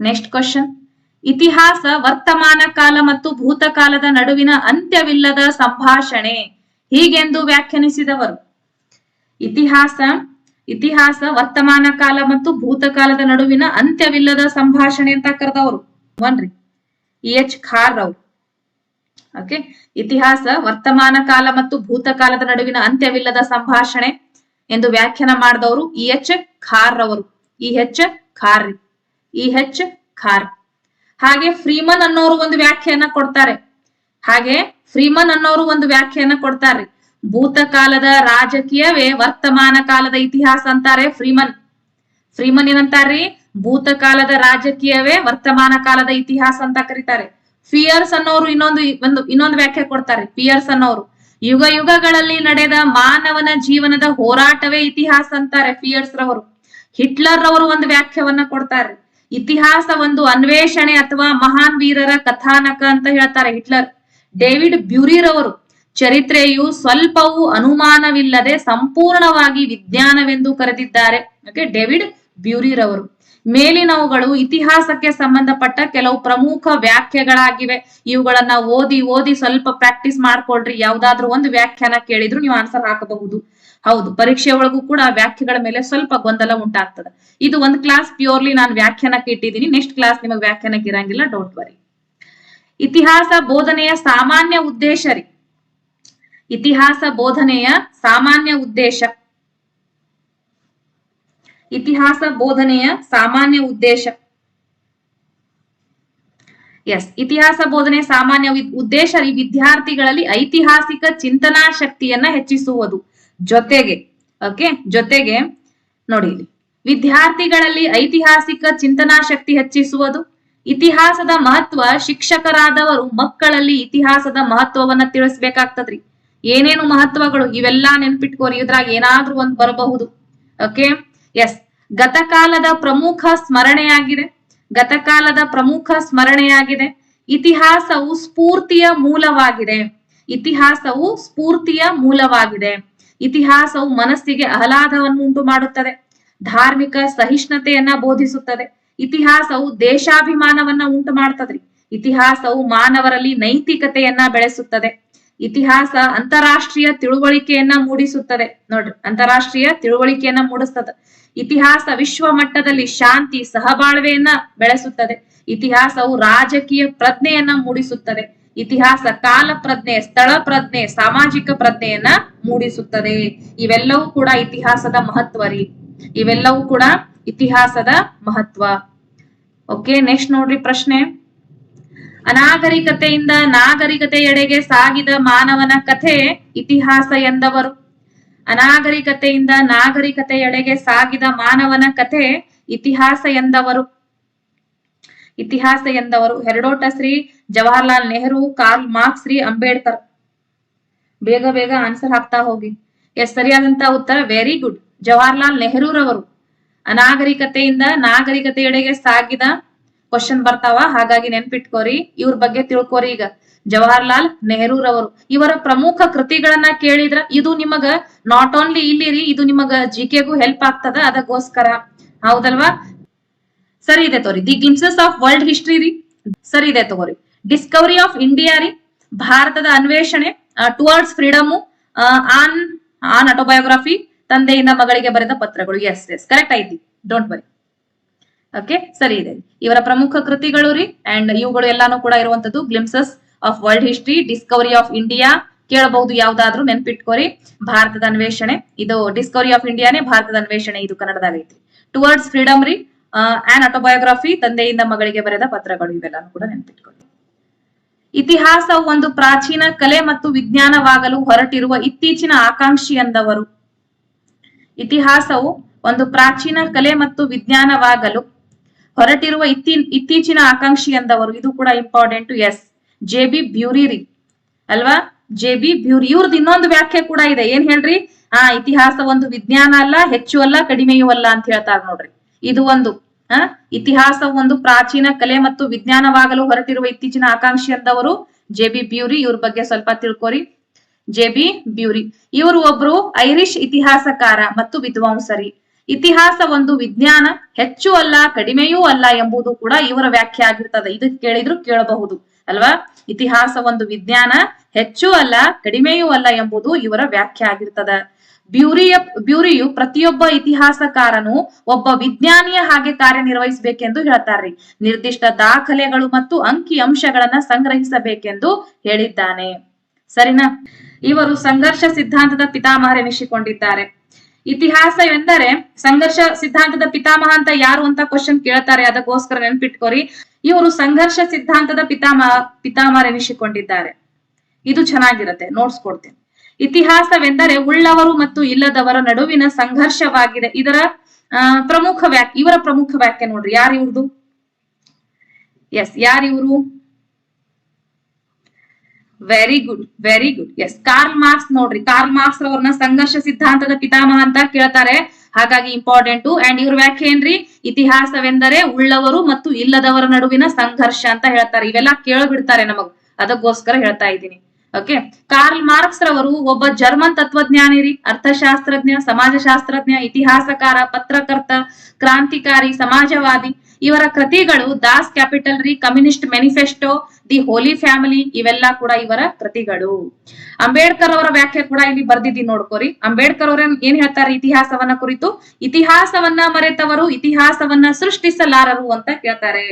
ನೆಕ್ಸ್ಟ್ ಕ್ವಶನ್ ಇತಿಹಾಸ, ವರ್ತಮಾನ ಕಾಲ ಮತ್ತು ಭೂತಕಾಲದ ನಡುವಿನ ಅಂತ್ಯವಿಲ್ಲದ ಸಂಭಾಷಣೆ ಹೀಗೆಂದು ವ್ಯಾಖ್ಯಾನಿಸಿದವರು. ಇತಿಹಾಸ ಇತಿಹಾಸ, ವರ್ತಮಾನ ಕಾಲ ಮತ್ತು ಭೂತಕಾಲದ ನಡುವಿನ ಅಂತ್ಯವಿಲ್ಲದ ಸಂಭಾಷಣೆ ಅಂತ ಕರೆದವರು. ಒನ್ರಿ ಇ ಎಚ್. ಖಾರ್ ಓಕೆ ಇತಿಹಾಸ, ವರ್ತಮಾನ ಕಾಲ ಮತ್ತು ಭೂತಕಾಲದ ನಡುವಿನ ಅಂತ್ಯವಿಲ್ಲದ ಸಂಭಾಷಣೆ ಎಂದು ವ್ಯಾಖ್ಯಾನ ಮಾಡಿದವರು ಇ ಎಚ್ ಖಾರ್ ಅವರು E H Carr E H Carr. ಹಾಗೆ ಫ್ರೀಮನ್ ಅನ್ನೋರು ಒಂದು ವ್ಯಾಖ್ಯಾನ ಕೊಡ್ತಾರೆ. ಹಾಗೆ ಫ್ರೀಮನ್ ಅನ್ನೋರು ಒಂದು ವ್ಯಾಖ್ಯಾನ ಕೊಡ್ತಾರೆ. ಭೂತಕಾಲದ ರಾಜಕೀಯವೇ ವರ್ತಮಾನ ಕಾಲದ ಇತಿಹಾಸ ಅಂತಾರೆ ಫ್ರೀಮನ್. ಫ್ರೀಮನ್ ಏನಂತಾರ್ರಿ ಭೂತಕಾಲದ ರಾಜಕೀಯವೇ ವರ್ತಮಾನ ಕಾಲದ ಇತಿಹಾಸ ಅಂತ ಕರೀತಾರೆ. ಫಿಯರ್ಸ್ ಅನ್ನೋರು ಇನ್ನೊಂದು, ಒಂದು, ಇನ್ನೊಂದು ವ್ಯಾಖ್ಯೆ ಕೊಡ್ತಾರೆ. ಫಿಯರ್ಸ್ ಅನ್ನೋರು. ಯುಗ ಯುಗಗಳಲ್ಲಿ ನಡೆದ ಮಾನವನ ಜೀವನದ ಹೋರಾಟವೇ ಇತಿಹಾಸ ಅಂತಾರೆ ಫಿಯರ್ಸ್ ರವರು. ಹಿಟ್ಲರ್ ರವರು ಒಂದು ವ್ಯಾಖ್ಯವನ್ನ ಕೊಡ್ತಾರೆ. ಇತಿಹಾಸ ಒಂದು ಅನ್ವೇಷಣೆ ಅಥವಾ ಮಹಾನ್ ವೀರರ ಕಥಾನಕ ಅಂತ ಹೇಳ್ತಾರೆ ಹಿಟ್ಲರ್. ಡೇವಿಡ್ ಬ್ಯೂರಿ ರವರು, ಚರಿತ್ರೆಯು ಸ್ವಲ್ಪವೂ ಅನುಮಾನವಿಲ್ಲದೆ ಸಂಪೂರ್ಣವಾಗಿ ವಿಜ್ಞಾನವೆಂದು ಕರೆದಿದ್ದಾರೆ. ಓಕೆ ಡೇವಿಡ್ ಬ್ಯೂರಿರವರು ಮೇಲಿನವುಗಳು ಇತಿಹಾಸಕ್ಕೆ ಸಂಬಂಧಪಟ್ಟ ಕೆಲವು ಪ್ರಮುಖ ವ್ಯಾಖ್ಯೆಗಳಾಗಿವೆ. ಇವುಗಳನ್ನ ಓದಿ ಓದಿ ಸ್ವಲ್ಪ ಪ್ರಾಕ್ಟೀಸ್ ಮಾಡ್ಕೊಳ್ರಿ. ಯಾವ್ದಾದ್ರು ಒಂದು ವ್ಯಾಖ್ಯಾನ ಕೇಳಿದ್ರು ನೀವು ಆನ್ಸರ್ ಹಾಕಬಹುದು. ಹೌದು, ಪರೀಕ್ಷೆ ಒಳಗೂ ಕೂಡ ವ್ಯಾಖ್ಯೆಗಳ ಮೇಲೆ ಸ್ವಲ್ಪ ಗೊಂದಲ ಉಂಟಾಗ್ತದೆ. ಇದು ಒಂದು ಕ್ಲಾಸ್ ಪ್ಯೂರ್ಲಿ ನಾನು ವ್ಯಾಖ್ಯಾನಕ್ಕೆ ಇಟ್ಟಿದ್ದೀನಿ. ನೆಕ್ಸ್ಟ್ ಕ್ಲಾಸ್ ನಿಮಗೆ ವ್ಯಾಖ್ಯಾನಕ್ಕೆ ಇರಂಗಿಲ್ಲ ಡೋಂಟ್ ವರಿ ಇತಿಹಾಸ ಬೋಧನೆಯ ಸಾಮಾನ್ಯ ಉದ್ದೇಶ ರೀ. ಇತಿಹಾಸ ಬೋಧನೆಯ ಸಾಮಾನ್ಯ ಉದ್ದೇಶ. ಇತಿಹಾಸ ಬೋಧನೆಯ ಸಾಮಾನ್ಯ ಉದ್ದೇಶ. ಎಸ್ ಇತಿಹಾಸ ಬೋಧನೆ ಸಾಮಾನ್ಯ ಉದ್ದೇಶ ವಿದ್ಯಾರ್ಥಿಗಳಲ್ಲಿ ಐತಿಹಾಸಿಕ ಚಿಂತನಾ ಶಕ್ತಿಯನ್ನ ಹೆಚ್ಚಿಸುವುದು. ಜೊತೆಗೆ ಓಕೆ ಜೊತೆಗೆ ನೋಡಿ ವಿದ್ಯಾರ್ಥಿಗಳಲ್ಲಿ ಐತಿಹಾಸಿಕ ಚಿಂತನಾ ಶಕ್ತಿ ಹೆಚ್ಚಿಸುವುದು. ಇತಿಹಾಸದ ಮಹತ್ವ ಶಿಕ್ಷಕರಾದವರು ಮಕ್ಕಳಲ್ಲಿ ಇತಿಹಾಸದ ಮಹತ್ವವನ್ನ ತಿಳಿಸ್ಬೇಕಾಗ್ತದ್ರಿ. ಏನೇನು ಮಹತ್ವಗಳು ಇವೆಲ್ಲಾ ನೆನ್ಪಿಟ್ಕೋರಿ, ಇದ್ರಾಗ ಏನಾದ್ರೂ ಒಂದ್ ಬರಬಹುದು. ಓಕೆ ಎಸ್ ಗತಕಾಲದ ಪ್ರಮುಖ ಸ್ಮರಣೆಯಾಗಿದೆ. ಗತಕಾಲದ ಪ್ರಮುಖ ಸ್ಮರಣೆಯಾಗಿದೆ. ಇತಿಹಾಸವು ಸ್ಫೂರ್ತಿಯ ಮೂಲವಾಗಿದೆ. ಇತಿಹಾಸವು ಸ್ಫೂರ್ತಿಯ ಮೂಲವಾಗಿದೆ. ಇತಿಹಾಸವು ಮನಸ್ಸಿಗೆ ಆಹ್ಲಾದವನ್ನು ಉಂಟು ಮಾಡುತ್ತದೆ. ಧಾರ್ಮಿಕ ಸಹಿಷ್ಣುತೆಯನ್ನ ಬೋಧಿಸುತ್ತದೆ. ಇತಿಹಾಸವು ದೇಶಾಭಿಮಾನವನ್ನ ಉಂಟು ಮಾಡ್ತದ್ರಿ. ಇತಿಹಾಸವು ಮಾನವರಲ್ಲಿ ನೈತಿಕತೆಯನ್ನ ಬೆಳೆಸುತ್ತದೆ. ಇತಿಹಾಸ ಅಂತಾರಾಷ್ಟ್ರೀಯ ತಿಳುವಳಿಕೆಯನ್ನ ಮೂಡಿಸುತ್ತದೆ. ನೋಡ್ರಿ, ಅಂತಾರಾಷ್ಟ್ರೀಯ ತಿಳುವಳಿಕೆಯನ್ನ ಮೂಡಿಸ್ತದ. ಇತಿಹಾಸ ವಿಶ್ವ ಮಟ್ಟದಲ್ಲಿ ಶಾಂತಿ, ಸಹಬಾಳ್ವೆಯನ್ನ ಬೆಳೆಸುತ್ತದೆ. ಇತಿಹಾಸವು ರಾಜಕೀಯ ಪ್ರಜ್ಞೆಯನ್ನ ಮೂಡಿಸುತ್ತದೆ. ಇತಿಹಾಸ ಕಾಲ ಪ್ರಜ್ಞೆ, ಸ್ಥಳ ಪ್ರಜ್ಞೆ, ಸಾಮಾಜಿಕ ಪ್ರಜ್ಞೆಯನ್ನ ಮೂಡಿಸುತ್ತದೆ. ಇವೆಲ್ಲವೂ ಕೂಡ ಇತಿಹಾಸದ ಮಹತ್ವ ರೀ. ಇವೆಲ್ಲವೂ ಕೂಡ ಇತಿಹಾಸದ ಮಹತ್ವ. ಓಕೆ ನೆಕ್ಸ್ಟ್ ನೋಡ್ರಿ ಪ್ರಶ್ನೆ. ಅನಾಗರಿಕತೆಯಿಂದ ನಾಗರಿಕತೆಯೆಡೆಗೆ ಸಾಗಿದ ಮಾನವನ ಕಥೆ ಇತಿಹಾಸ ಎಂದವರು. ಅನಾಗರಿಕತೆಯಿಂದ ನಾಗರಿಕತೆಯೆಡೆಗೆ ಸಾಗಿದ ಮಾನವನ ಕಥೆ ಇತಿಹಾಸ ಎಂದವರು. ಇತಿಹಾಸ ಎಂದವರು. Herodotus Shri Jawaharlal Nehru, Karl Marx, Shri Ambedkar. ಬೇಗ ಬೇಗ ಆನ್ಸರ್ ಹಾಕ್ತಾ ಹೋಗಿ. ಎಸ್, ಸರಿಯಾದಂತ ಉತ್ತರ ವೆರಿ ಗುಡ್. ಜವಾಹರ್ಲಾಲ್ ನೆಹರೂರವರು. ಅನಾಗರಿಕತೆಯಿಂದ ನಾಗರಿಕತೆಯೆಡೆಗೆ ಸಾಗಿದ ಕ್ವಶನ್ ಬರ್ತಾವ, ಹಾಗಾಗಿ ನೆನ್ಪಿಟ್ಕೋರಿ, ಇವ್ರ ಬಗ್ಗೆ ತಿಳ್ಕೋರಿ ಈಗ. ಜವಾಹರ್ಲಾಲ್ ನೆಹರೂರವರು, ಇವರ ಪ್ರಮುಖ ಕೃತಿಗಳನ್ನ ಕೇಳಿದ್ರ, ಇದು ನಿಮಗ ನಾಟ್ ಓನ್ಲಿ ಇಲ್ಲಿ ರೀ ಇದು ನಿಮಗ ಜಿ ಕೆಗೂ ಹೆಲ್ಪ್ ಆಗ್ತದ, ಅದಕ್ಕೋಸ್ಕರ. ಹೌದಲ್ವಾ? ಸರಿ ಇದೆ ತಗೋರಿ the glimpses of world history ರೀ. ಸರಿ ಇದೆ ತಗೋರಿ. ಡಿಸ್ಕವರಿ ಆಫ್ ಇಂಡಿಯಾ ರೀ. ಭಾರತದ ಅನ್ವೇಷಣೆ towards freedom on on autobiography ತಂದೆಯಿಂದ ಮಗಳಿಗೆ ಬರೆದ ಪತ್ರಗಳು. ಎಸ್ ಎಸ್ ಕರೆಕ್ಟ್ ಐತಿ. ಡೋಂಟ್ ವರಿ ಓಕೆ ಸರಿ ಇದೆ. ಇವರ ಪ್ರಮುಖ ಕೃತಿಗಳು ರೀ ಅಂಡ್ ಇವುಗಳು ಎಲ್ಲಾನು ಕೂಡ ಇರುವಂತದ್ದು glimpses of world history discovery of India ಕೇಳಬಹುದು ಯಾವ್ದಾದ್ರು ನೆನ್ಪಿಟ್ಕೋರಿ. ಭಾರತದ ಅನ್ವೇಷಣೆ, ಇದು ಡಿಸ್ಕವರಿ ಆಫ್ ಇಂಡಿಯಾನೇ ಭಾರತದ ಅನ್ವೇಷಣೆ, ಇದು ಕನ್ನಡದಾಗ ಐತಿ ಟುವರ್ಡ್ಸ್ ಫ್ರೀಡಮ್ ರೀ ಆನ್ ಆಟೋಬಯೋಗ್ರಫಿ ತಂದೆಯಿಂದ ಮಗಳಿಗೆ ಬರೆದ ಪತ್ರಗಳು ಇವೆಲ್ಲಾನು ಕೂಡ ನೆನ್ಪಿಟ್ಕೊಳ್ಳಿ ಇತಿಹಾಸ ಒಂದು ಪ್ರಾಚೀನ ಕಲೆ ಮತ್ತು ವಿಜ್ಞಾನವಾಗಲು ಹೊರಟಿರುವ ಇತ್ತೀಚಿನ ಆಕಾಂಕ್ಷಿ ಎಂದವರು ಇತಿಹಾಸವು ಒಂದು ಪ್ರಾಚೀನ ಕಲೆ ಮತ್ತು ವಿಜ್ಞಾನವಾಗಲು ಹೊರಟಿರುವ ಇತ್ತೀ, ಇತ್ತೀಚಿನ ಆಕಾಂಕ್ಷಿ ಎಂದವರು, ಇದು ಕೂಡ important yes J B Bury ಅಲ್ವಾ? ಜೆ ಬಿ ಬ್ಯೂರಿ ಇವ್ರದ್ದು ಇನ್ನೊಂದು ವ್ಯಾಖ್ಯೆ ಕೂಡ ಇದೆ. ಏನ್ ಹೇಳ್ರಿ? ಆ, ಇತಿಹಾಸ ಒಂದು ವಿಜ್ಞಾನ ಅಲ್ಲ, ಹೆಚ್ಚು ಅಲ್ಲ, ಕಡಿಮೆಯೂ ಅಲ್ಲ ಅಂತ ಹೇಳ್ತಾರ ನೋಡ್ರಿ. ಇದು ಒಂದು, ಆ, ಇತಿಹಾಸ ಒಂದು ಪ್ರಾಚೀನ ಕಲೆ ಮತ್ತು ವಿಜ್ಞಾನವಾಗಲು ಹೊರಟಿರುವ ಇತ್ತೀಚಿನ ಆಕಾಂಕ್ಷಿ ಎಂದವರು ಜೆ ಬಿ ಬ್ಯೂರಿ ಇವ್ರ ಬಗ್ಗೆ ಸ್ವಲ್ಪ ತಿಳ್ಕೊರಿ. ಜೆ ಬಿ ಬ್ಯೂರಿ ಇವರು ಒಬ್ರು ಐರಿಷ್ ಇತಿಹಾಸಕಾರ ಮತ್ತು ವಿದ್ವಾಂಸರಿ. ಇತಿಹಾಸ ಒಂದು ವಿಜ್ಞಾನ, ಹೆಚ್ಚು ಅಲ್ಲ, ಕಡಿಮೆಯೂ ಅಲ್ಲ ಎಂಬುದು ಕೂಡ ಇವರ ವ್ಯಾಖ್ಯೆ ಆಗಿರ್ತದೆ. ಇದು ಕೇಳಿದ್ರು ಕೇಳಬಹುದು, ಅಲ್ವಾ? ಇತಿಹಾಸ ಒಂದು ವಿಜ್ಞಾನ, ಹೆಚ್ಚು ಅಲ್ಲ, ಕಡಿಮೆಯೂ ಅಲ್ಲ ಎಂಬುದು ಇವರ ವ್ಯಾಖ್ಯೆ ಆಗಿರ್ತದ. ಬ್ಯೂರಿಯ, ಬ್ಯೂರಿಯು ಪ್ರತಿಯೊಬ್ಬ ಇತಿಹಾಸಕಾರನು ಒಬ್ಬ ವಿಜ್ಞಾನಿಯ ಹಾಗೆ ಕಾರ್ಯನಿರ್ವಹಿಸಬೇಕೆಂದು ಹೇಳ್ತಾರ್ರಿ. ನಿರ್ದಿಷ್ಟ ದಾಖಲೆಗಳು ಮತ್ತು ಅಂಕಿ ಅಂಶಗಳನ್ನ ಸಂಗ್ರಹಿಸಬೇಕೆಂದು ಹೇಳಿದ್ದಾನೆ. ಸರಿನಾ? ಇವರು ಸಂಘರ್ಷ ಸಿದ್ಧಾಂತದ ಪಿತಾಮಹರೆನಿಸಿಕೊಂಡಿದ್ದಾರೆ ಇತಿಹಾಸ ಎಂದರೆ ಸಂಘರ್ಷ ಸಿದ್ಧಾಂತದ ಪಿತಾಮಹ ಅಂತ ಯಾರು ಅಂತ ಕ್ವಶನ್ ಕೇಳ್ತಾರೆ, ಅದಕ್ಕೋಸ್ಕರ ನೆನ್ಪಿಟ್ಕೋರಿ. ಇವರು ಸಂಘರ್ಷ ಸಿದ್ಧಾಂತದ ಪಿತಾಮಹ ಪಿತಾಮಹರೆನಿಸಿಕೊಂಡಿದ್ದಾರೆ ಇದು ಚೆನ್ನಾಗಿರುತ್ತೆ ನೋಟ್ಸ್ ಕೊಡ್ತೀನಿ ಇತಿಹಾಸವೆಂದರೆ ಉಳ್ಳವರು ಮತ್ತು ಇಲ್ಲದವರ ನಡುವಿನ ಸಂಘರ್ಷವಾಗಿದೆ. ಇದರ ಪ್ರಮುಖ ವ್ಯಾಖ್ಯೆ ಇವರ ಪ್ರಮುಖ ವ್ಯಾಖ್ಯೆ ನೋಡ್ರಿ ಯಾರಿವ್ರದು yes ಯಾರಿವರು very good very good yes Karl Marx ನೋಡ್ರಿ ಕಾರ್ಲ್ ಮಾರ್ಕ್ಸ್ ಅವ್ರನ್ನ ಸಂಘರ್ಷ ಸಿದ್ಧಾಂತದ ಪಿತಾಮಹ ಅಂತ ಕೇಳ್ತಾರೆ. ಹಾಗಾಗಿ ಇಂಪಾರ್ಟೆಂಟ್ ಅಂಡ್ ಇವ್ರ ವ್ಯಾಖ್ಯೆ ಏನ್ರಿ? ಇತಿಹಾಸವೆಂದರೆ ಉಳ್ಳವರು ಮತ್ತು ಇಲ್ಲದವರ ನಡುವಿನ ಸಂಘರ್ಷ ಅಂತ ಹೇಳ್ತಾರೆ. ಇವೆಲ್ಲ ಕೇಳ್ಬಿಡ್ತಾರೆ ನಮಗ್. ಅದಕ್ಕೋಸ್ಕರ ಹೇಳ್ತಾ ಇದ್ದೀನಿ. ಓಕೆ ಕಾರ್ಲ್ ಮಾರ್ಕ್ಸ್ ರವರು ಒಬ್ಬ ಜರ್ಮನ್ ತತ್ವಜ್ಞಾನಿ ರೀ ಅರ್ಥಶಾಸ್ತ್ರಜ್ಞ, ಸಮಾಜಶಾಸ್ತ್ರಜ್ಞ, ಇತಿಹಾಸಕಾರ, ಪತ್ರಕರ್ತ, ಕ್ರಾಂತಿಕಾರಿ, ಸಮಾಜವಾದಿ. ಇವರ ಕೃತಿಗಳು ದಾಸ್ ಕ್ಯಾಪಿಟಲ್ ರೀ communist manifesto the holy family ಇವೆಲ್ಲ ಕೂಡ ಇವರ ಕೃತಿಗಳು. ಅಂಬೇಡ್ಕರ್ ಅವರ ವ್ಯಾಖ್ಯೆ ಕೂಡ ಇಲ್ಲಿ ಬರ್ದಿದ್ದೀನಿ ನೋಡ್ಕೋರಿ. ಅಂಬೇಡ್ಕರ್ ಅವರ ಏನ್ ಹೇಳ್ತಾರೆ ಇತಿಹಾಸವನ್ನ ಕುರಿತು? ಇತಿಹಾಸವನ್ನ ಮರೆತವರು, ಇತಿಹಾಸವನ್ನ ಸೃಷ್ಟಿಸಲಾರರು ಅಂತ ಕೇಳ್ತಾರೆ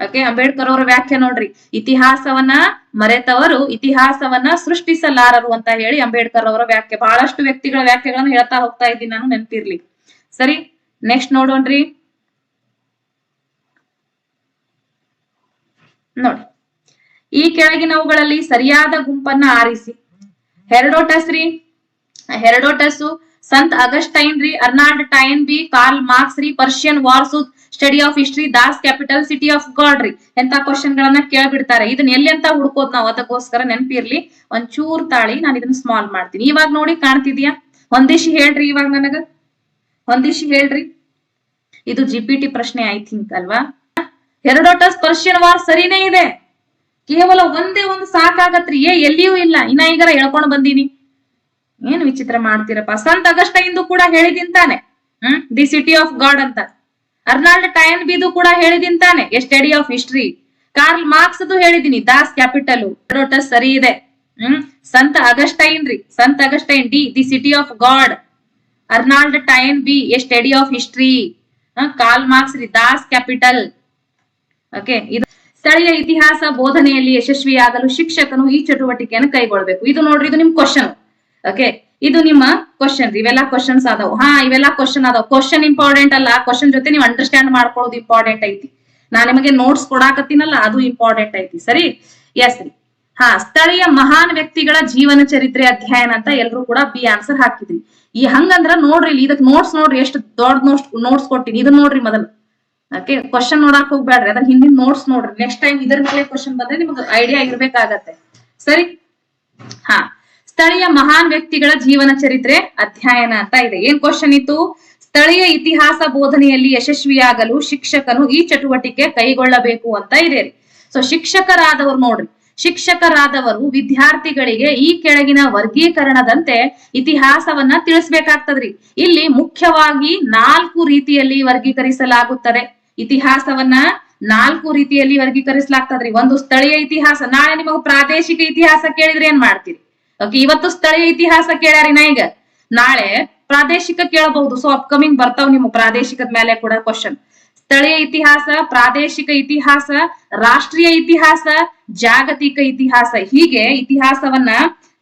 ಓಕೆ ಅಂಬೇಡ್ಕರ್ ಅವರ ವ್ಯಾಖ್ಯೆ ನೋಡ್ರಿ. ಇತಿಹಾಸವನ್ನ ಮರೆತವರು, ಇತಿಹಾಸವನ್ನ ಸೃಷ್ಟಿಸಲಾರರು ಅಂತ ಹೇಳಿ ಅಂಬೇಡ್ಕರ್ ಅವರ ವ್ಯಾಖ್ಯೆ. ಬಹಳಷ್ಟು ವ್ಯಕ್ತಿಗಳ ವ್ಯಾಖ್ಯೆಗಳನ್ನು ಹೇಳ್ತಾ ಹೋಗ್ತಾ ಇದ್ದೀನಿ ನಾನು, ನೆನಪಿರ್ಲಿ. ಸರಿ ನೆಕ್ಸ್ಟ್ ನೋಡೋಣ್ರಿ. ನೋಡಿ. ಈ ಕೆಳಗಿನವುಗಳಲ್ಲಿ ಸರಿಯಾದ ಗುಂಪನ್ನ ಆರಿಸಿ. ಹೆರಡೋಟಸ್ ರೀ ಹೆರಡೋಟಸ್, ಸಂತ್ ಅಗಸ್ಟೈನ್ ರೀ Arnold Toynbee Karl Marx ರೀ Persian wars study of history, Das Capital, city of God ರೀ ಎಂತ ಕ್ವಶನ್ ಗಳನ್ನ ಕೇಳ್ಬಿಡ್ತಾರೆ. ಇದನ್ನ ಎಲ್ಲಿ ಅಂತ ಹುಡ್ಕೋದ್ ನಾವು ಅದಕ್ಕೋಸ್ಕರ ನೆನಪಿರ್ಲಿ. ಒಂಚೂರ್ ತಾಳಿ ನಾನು ಇದನ್ನ ಸ್ಮಾಲ್ ಮಾಡ್ತೀನಿ. ಇವಾಗ ನೋಡಿ ಕಾಣ್ತಿದ್ಯಾ? ಒಂದಿಶಿ ಹೇಳ್ರಿ ಇವಾಗ ನನಗ. ಒಂದಿಶಿ ಹೇಳ್ರಿ. ಇದು ಜಿ ಪಿ ಟಿ ಪ್ರಶ್ನೆ ಐ ಥಿಂಕ್ ಅಲ್ವಾ? ಹೆರಡೋಟಸ್, ಪರ್ಷಿಯನ್ ವಾರ್ ಸರಿನೇ ಇದೆ. ಕೇವಲ ಒಂದೇ ಒಂದು ಸಾಕಾಗತ್ರಿ. ಏ, ಎಲ್ಲಿಯೂ ಇಲ್ಲ. ಇನ್ನ ಈಗಾರ ಹೇಳ್ಕೊಂಡು ಬಂದೀನಿ. ಏನ್ ವಿಚಿತ್ರ ಮಾಡ್ತೀರಪ್ಪ. ಸಂತ್ ಇಂದು ಕೂಡ ಹೇಳಿದಿಂತಾನೆ. ಹ್ಮ್? ದಿ ಸಿಟಿ ಆಫ್ ಗಾಡ್ ಅಂತ. ಅರ್ನಾಲ್ಡ್ ಟೈನ್ ಬಿದು ಕೂಡ ಹೇಳಿದಿಂತಾನೆ. A study of history. Karl Marx ಹೇಳಿದೀನಿ, ದಾಸ್ ಕ್ಯಾಪಿಟಲ್. ಸರಿ ಇದೆ. ಹ್ಮ್? ಸಂತ ಅಗಸ್ಟೈನ್ ರೀ ಸಂತ Augustine D the city of God. Arnold Toynbee, a study of history. Karl Marx ರೀ, ದಾಸ್ ಕ್ಯಾಪಿಟಲ್. ಓಕೆ, ಇದು ಸ್ಥಳೀಯ ಇತಿಹಾಸ ಬೋಧನೆಯಲ್ಲಿ ಯಶಸ್ವಿಯಾಗಲು ಶಿಕ್ಷಕನು ಈ ಚಟುವಟಿಕೆಯನ್ನು ಕೈಗೊಳ್ಬೇಕು ಇದು ನೋಡ್ರಿ, ಇದು ನಿಮ್ ಕ್ವಶನ್ ಓಕೆ ಇದು ನಿಮ್ಮ ಕ್ವಶನ್ ಇವೆಲ್ಲ ಕ್ವಶನ್ಸ್ ಅದಾವ ಹಾ, ಇವೆಲ್ಲ ಕ್ವಶನ್ ಅದಾವ ಕ್ವಶನ್ ಇಂಪಾರ್ಟೆಂಟ್ ಅಲ್ಲ. ಕ್ವಶನ್ ಜೊತೆ ನೀವು ಅಂಡರ್ಸ್ಟ್ಯಾಂಡ್ ಮಾಡ್ಕೊಳ್ಳೋದು ಇಂಪಾರ್ಟೆಂಟ್ ಐತಿ. ನಾ ನಿಮಗೆ ನೋಟ್ಸ್ ಕೊಡಾಕತ್ತೀನಲ್ಲ, ಅದು ಇಂಪಾರ್ಟೆಂಟ್ ಐತಿ. ಸರಿ? ಎಸ್ ರೀ. ಹಾ, ಸ್ಥಳೀಯ ಮಹಾನ್ ವ್ಯಕ್ತಿಗಳ ಜೀವನ ಚರಿತ್ರೆ ಅಧ್ಯಯನ ಅಂತ ಎಲ್ರು ಕೂಡ ಬಿ ಆನ್ಸರ್ ಹಾಕಿದ್ರಿ. ಈ ಹಂಗಂದ್ರ ನೋಡ್ರಿ ಇದಕ್ ನೋಟ್ಸ್ ನೋಡ್ರಿ, ಎಷ್ಟು ದೊಡ್ಡ ನೋಟ್ಸ್ ನೋಟ್ಸ್ ಕೊಟ್ಟಿನಿ. ಇದನ್ನ ನೋಡ್ರಿ ಮೊದಲು. ಓಕೆ ಕ್ವಶನ್ ನೋಡಕ್ ಹೋಗ್ಬೇಡ್ರಿ ಅದ್ರ ಹಿಂದಿನ ನೋಟ್ಸ್ ನೋಡ್ರಿ. ನೆಕ್ಸ್ಟ್ ಟೈಮ್ ಇದ್ರ ಮೇಲೆ ಕ್ವಶನ್ ಬಂದ್ರೆ ನಿಮ್ಗೆ ಐಡಿಯಾ ಇರ್ಬೇಕಾಗತ್ತೆ. ಸರಿ? ಹಾ. ಸ್ಥಳೀಯ ಮಹಾನ್ ವ್ಯಕ್ತಿಗಳ ಜೀವನ ಚರಿತ್ರೆ ಅಧ್ಯಯನ ಅಂತ ಇದೆ. ಏನ್ ಕ್ವಶನ್ ಇತ್ತು? ಸ್ಥಳೀಯ ಇತಿಹಾಸ ಬೋಧನೆಯಲ್ಲಿ ಯಶಸ್ವಿಯಾಗಲು ಶಿಕ್ಷಕನು ಈ ಚಟುವಟಿಕೆ ಕೈಗೊಳ್ಳಬೇಕು ಅಂತ ಇದೆ ಸೊ ಶಿಕ್ಷಕರಾದವರು ನೋಡ್ರಿ. ಶಿಕ್ಷಕರಾದವರು ವಿದ್ಯಾರ್ಥಿಗಳಿಗೆ ಈ ಕೆಳಗಿನ ವರ್ಗೀಕರಣದಂತೆ ಇತಿಹಾಸವನ್ನ ತಿಳಿಸ್ಬೇಕಾಗ್ತದ್ರಿ. ಇಲ್ಲಿ ಮುಖ್ಯವಾಗಿ ನಾಲ್ಕು ರೀತಿಯಲ್ಲಿ ವರ್ಗೀಕರಿಸಲಾಗುತ್ತದೆ. ಇತಿಹಾಸವನ್ನ ನಾಲ್ಕು ರೀತಿಯಲ್ಲಿ ವರ್ಗೀಕರಿಸಲಾಗ್ತದ್ರಿ. ಒಂದು ಸ್ಥಳೀಯ ಇತಿಹಾಸ. ನಾಳೆ ನಿಮಗ ಪ್ರಾದೇಶಿಕ ಇತಿಹಾಸ ಕೇಳಿದ್ರೆ ಏನ್ ಮಾಡ್ತೀರಿ? ಓಕೆ ಇವತ್ತು ಸ್ಥಳೀಯ ಇತಿಹಾಸ ಕೇಳ್ಯಾರಿ ನಾ ಈಗ. ನಾಳೆ ಪ್ರಾದೇಶಿಕ ಕೇಳಬಹುದು. ಸೊ ಅಪ್ಕಮಿಂಗ್ ಬರ್ತಾವ್ ನಿಮ್ ಪ್ರಾದೇಶಿಕದ ಮೇಲೆ ಕೂಡ ಕ್ವಶನ್ ಸ್ಥಳೀಯ ಇತಿಹಾಸ, ಪ್ರಾದೇಶಿಕ ಇತಿಹಾಸ, ರಾಷ್ಟ್ರೀಯ ಇತಿಹಾಸ, ಜಾಗತಿಕ ಇತಿಹಾಸ. ಹೀಗೆ ಇತಿಹಾಸವನ್ನ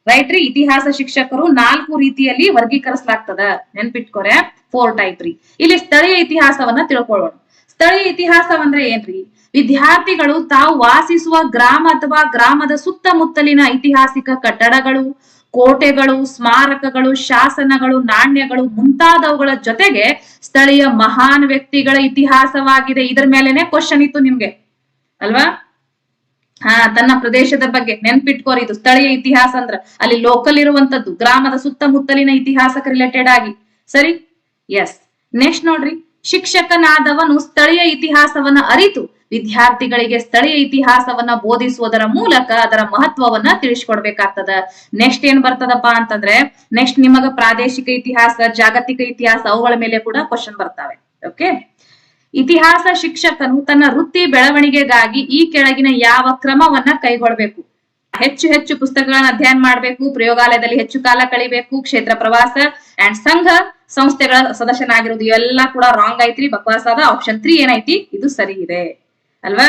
ರೈಟ್ ಇತಿಹಾಸ ಶಿಕ್ಷಕರು ನಾಲ್ಕು ರೀತಿಯಲ್ಲಿ ವರ್ಗೀಕರಿಸಲಾಗ್ತದ. ನೆನ್ಪಿಟ್ಕೊರೆ ಫೋರ್ ಟೈಪ್ ರೀ. ಇಲ್ಲಿ ಸ್ಥಳೀಯ ಇತಿಹಾಸವನ್ನ ತಿಳ್ಕೊಳ್ಳೋಣ ಸ್ಥಳೀಯ ಇತಿಹಾಸ ಅಂದ್ರೆ ಏನ್ರಿ? ವಿದ್ಯಾರ್ಥಿಗಳು ತಾವು ವಾಸಿಸುವ ಗ್ರಾಮ ಅಥವಾ ಗ್ರಾಮದ ಸುತ್ತಮುತ್ತಲಿನ ಐತಿಹಾಸಿಕ ಕಟ್ಟಡಗಳು, ಕೋಟೆಗಳು, ಸ್ಮಾರಕಗಳು, ಶಾಸನಗಳು, ನಾಣ್ಯಗಳು ಮುಂತಾದವುಗಳ ಜೊತೆಗೆ ಸ್ಥಳೀಯ ಮಹಾನ್ ವ್ಯಕ್ತಿಗಳ ಇತಿಹಾಸವಾಗಿದೆ. ಇದ್ರ ಮೇಲೆನೆ ಕ್ವಶನ್ ಇತ್ತು ನಿಮ್ಗೆ. ಅಲ್ವಾ? ಹಾ, ತನ್ನ ಪ್ರದೇಶದ ಬಗ್ಗೆ ನೆನ್ಪಿಟ್ಕೋರಿ. ಇದು ಸ್ಥಳೀಯ ಇತಿಹಾಸ ಅಂದ್ರ ಅಲ್ಲಿ ಲೋಕಲ್ ಇರುವಂತದ್ದು, ಗ್ರಾಮದ ಸುತ್ತಮುತ್ತಲಿನ ಇತಿಹಾಸಕ್ಕೆ ರಿಲೇಟೆಡ್ ಆಗಿ. ಸರಿ? ಎಸ್ ನೆಕ್ಸ್ಟ್ ನೋಡ್ರಿ. ಶಿಕ್ಷಕನಾದವನು ಸ್ಥಳೀಯ ಇತಿಹಾಸವನ್ನ ಅರಿತು ವಿದ್ಯಾರ್ಥಿಗಳಿಗೆ ಸ್ಥಳೀಯ ಇತಿಹಾಸವನ್ನ ಬೋಧಿಸುವುದರ ಮೂಲಕ ಅದರ ಮಹತ್ವವನ್ನ ತಿಳಿಸ್ಕೊಡ್ಬೇಕಾಗ್ತದ. ನೆಕ್ಸ್ಟ್ ಏನ್ ಬರ್ತದಪ್ಪ ಅಂತಂದ್ರೆ ನೆಕ್ಸ್ಟ್ ನಿಮಗ ಪ್ರಾದೇಶಿಕ ಇತಿಹಾಸ, ಜಾಗತಿಕ ಇತಿಹಾಸ ಅವುಗಳ ಮೇಲೆ ಕೂಡ ಕ್ವಶನ್ ಬರ್ತಾವೆ. ಓಕೆ ಇತಿಹಾಸ ಶಿಕ್ಷಕನು ತನ್ನ ವೃತ್ತಿ ಬೆಳವಣಿಗೆಗಾಗಿ ಈ ಕೆಳಗಿನ ಯಾವ ಕ್ರಮವನ್ನ ಕೈಗೊಳ್ಬೇಕು? ಹೆಚ್ಚು ಹೆಚ್ಚು ಪುಸ್ತಕಗಳನ್ನ ಅಧ್ಯಯನ ಮಾಡಬೇಕು, ಪ್ರಯೋಗಾಲಯದಲ್ಲಿ ಹೆಚ್ಚು ಕಾಲ ಕಳಿಬೇಕು, ಕ್ಷೇತ್ರ ಪ್ರವಾಸ ಅಂಡ್ ಸಂಘ ಸಂಸ್ಥೆಗಳ ಸದಸ್ಯನಾಗಿರೋದು ಎಲ್ಲಾ ಕೂಡ ರಾಂಗ್ ಐತ್ರಿ. ಬಕವಾಸ ಅದ ಆಪ್ಷನ್ ತ್ರೀ ಏನೈತಿ? ಇದು ಸರಿ ಇದೆ. ಅಲ್ವಾ?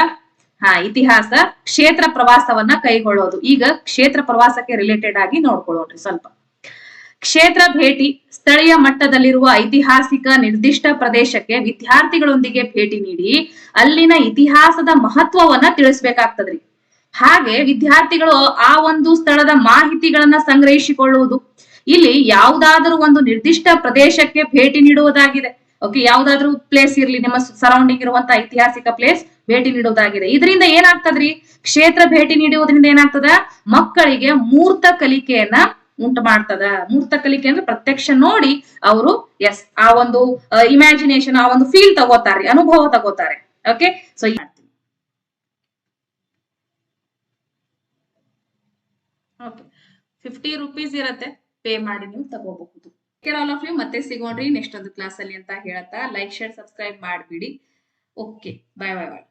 ಹಾ, ಇತಿಹಾಸ, ಕ್ಷೇತ್ರ ಪ್ರವಾಸವನ್ನ ಕೈಗೊಳ್ಳೋದು. ಈಗ ಕ್ಷೇತ್ರ ಪ್ರವಾಸಕ್ಕೆ ರಿಲೇಟೆಡ್ ಆಗಿ ನೋಡ್ಕೊಳ್ಳೋಣ್ರಿ ಸ್ವಲ್ಪ. ಕ್ಷೇತ್ರ ಭೇಟಿ, ಸ್ಥಳೀಯ ಮಟ್ಟದಲ್ಲಿರುವ ಐತಿಹಾಸಿಕ ನಿರ್ದಿಷ್ಟ ಪ್ರದೇಶಕ್ಕೆ ವಿದ್ಯಾರ್ಥಿಗಳೊಂದಿಗೆ ಭೇಟಿ ನೀಡಿ, ಅಲ್ಲಿನ ಇತಿಹಾಸದ ಮಹತ್ವವನ್ನ ತಿಳಿಸ್ಬೇಕಾಗ್ತದ್ರಿ. ಹಾಗೆ ವಿದ್ಯಾರ್ಥಿಗಳು ಆ ಒಂದು ಸ್ಥಳದ ಮಾಹಿತಿಗಳನ್ನ ಸಂಗ್ರಹಿಸಿಕೊಳ್ಳುವುದು ಇಲ್ಲಿ ಯಾವುದಾದರೂ ಒಂದು ನಿರ್ದಿಷ್ಟ ಪ್ರದೇಶಕ್ಕೆ ಭೇಟಿ ನೀಡುವುದಾಗಿದೆ. ಓಕೆ ಯಾವ್ದಾದ್ರು ಪ್ಲೇಸ್ ಇರ್ಲಿ, ನಿಮ್ಮ ಸರೌಂಡಿಂಗ್ ಇರುವಂತ ಐತಿಹಾಸಿಕ ಪ್ಲೇಸ್ ಭೇಟಿ ನೀಡುವುದಾಗಿದೆ. ಇದರಿಂದ ಏನಾಗ್ತದ್ರಿ? ಕ್ಷೇತ್ರ ಭೇಟಿ ನೀಡುವುದರಿಂದ ಏನಾಗ್ತದ? ಮಕ್ಕಳಿಗೆ ಮೂರ್ತ ಕಲಿಕೆಯನ್ನ ಉಂಟು ಮಾಡ್ತದ. ಮೂರ್ತ ಕಲಿಕೆ ಅಂದ್ರೆ ಪ್ರತ್ಯಕ್ಷ ನೋಡಿ ಅವರು ಎಸ್ ಆ ಒಂದು ಇಮ್ಯಾಜಿನೇಷನ್ ಆ ಒಂದು ಫೀಲ್ ತಗೋತಾರೆ, ಅನುಭವ ತಗೋತಾರೆ. ಓಕೆ ಸೊ ಫಿಫ್ಟಿ ರುಪೀಸ್ ಇರತ್ತೆ. ಪೇ ಮಾಡಿ ನೀವು ತಗೋಬಹುದು. ಆಲ್ ಆಫ್ ಯು ಮತ್ತೆ ಸಿಗೋಣ್ರಿ ನೆಕ್ಸ್ಟ್ ಒಂದು ಕ್ಲಾಸ್ ಅಲ್ಲಿ ಅಂತ ಹೇಳ್ತಾ ಲೈಕ್ ಶೇರ್ ಸಬ್ಸ್ಕ್ರೈಬ್ ಮಾಡ್ಬಿಡಿ. Okay bye bye bye